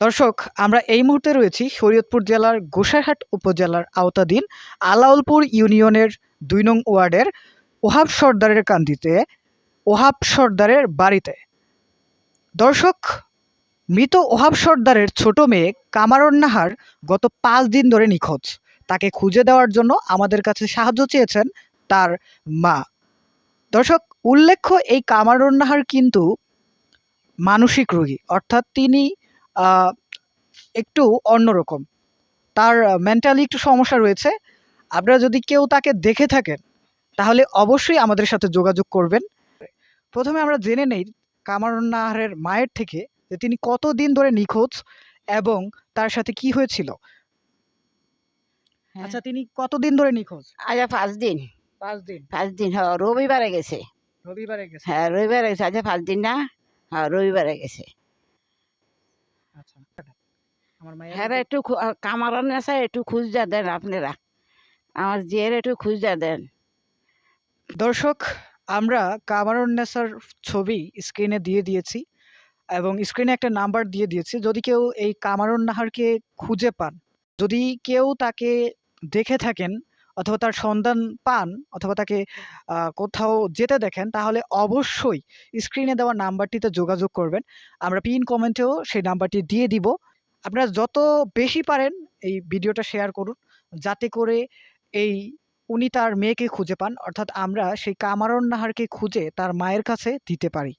দর্শক, আমরা এই মুহূর্তে রয়েছি শরীয়তপুর জেলার গোসাইহাট উপজেলার আওতাধীন আলাউলপুর ইউনিয়নের দুই নং ওয়ার্ডের ওহাব সর্দারের কান্দিতে, ওহাব সর্দারের বাড়িতে। দর্শক, মৃত ওহাব সর্দারের ছোট মেয়ে কামারুন নাহার গত পাঁচ দিন ধরে নিখোঁজ। তাকে খুঁজে দেওয়ার জন্য আমাদের কাছে সাহায্য চেয়েছেন তার মা। দর্শক, উল্লেখ্য এই কামারুন নাহার কিন্তু মানসিক রোগী, অর্থাৎ তিনি একটু অন্যরকম। তার মেন্টালি একটু সমস্যা রয়েছে। আপনারা যদি কেউ তাকে দেখে থাকেন তাহলে অবশ্যই আমাদের সাথে যোগাযোগ করবেন। প্রথমে আমরা জেনে নেই কামারুন নাহারের মায়ের থেকে যে তিনি কতদিন ধরে নিখোঁজ এবং তার সাথে কি হয়েছিল। হ্যাঁ। আচ্ছা তিনি কতদিন ধরে নিখোঁজ? আজ পাঁচ দিন। পাঁচ দিন। পাঁচ দিন হ্যাঁ রবিবারে গেছে। রবিবারে গেছে। হ্যাঁ রবিবারে গেছে আজ পাঁচ দিন না? হ্যাঁ রবিবারে গেছে। আমার মায়ের হ্যাঁ একটু কামারন আছে একটু খুঁজা দেন আপনারা। আমার জিয়ের একটু খুঁজা দেন। দর্শক আমরা কামারুন্নেসার ছবি স্ক্রিনে দিয়ে দিয়েছি এবং স্ক্রিনে একটা নাম্বার দিয়ে দিয়েছি। যদি কেউ এই কামারুন নাহারকে খুঁজে পান যদি কেউ তাকে দেখে থাকেন অথবা তার সন্ধান পান অথবা তাকে কোথাও যেতে দেখেন তাহলে অবশ্যই স্ক্রিনে দেওয়া নাম্বারটিতে যোগাযোগ করবেন। আমরা পিন কমেন্টেও সেই নাম্বারটি দিয়ে দিব। আপনারা যত বেশি পারেন এই ভিডিওটা শেয়ার করুন, যাতে করে এই উনি তার মেয়েকে খুঁজে পান, অর্থাৎ আমরা সেই কামারন নাহারকে খুঁজে তার মায়ের কাছে দিতে পারি।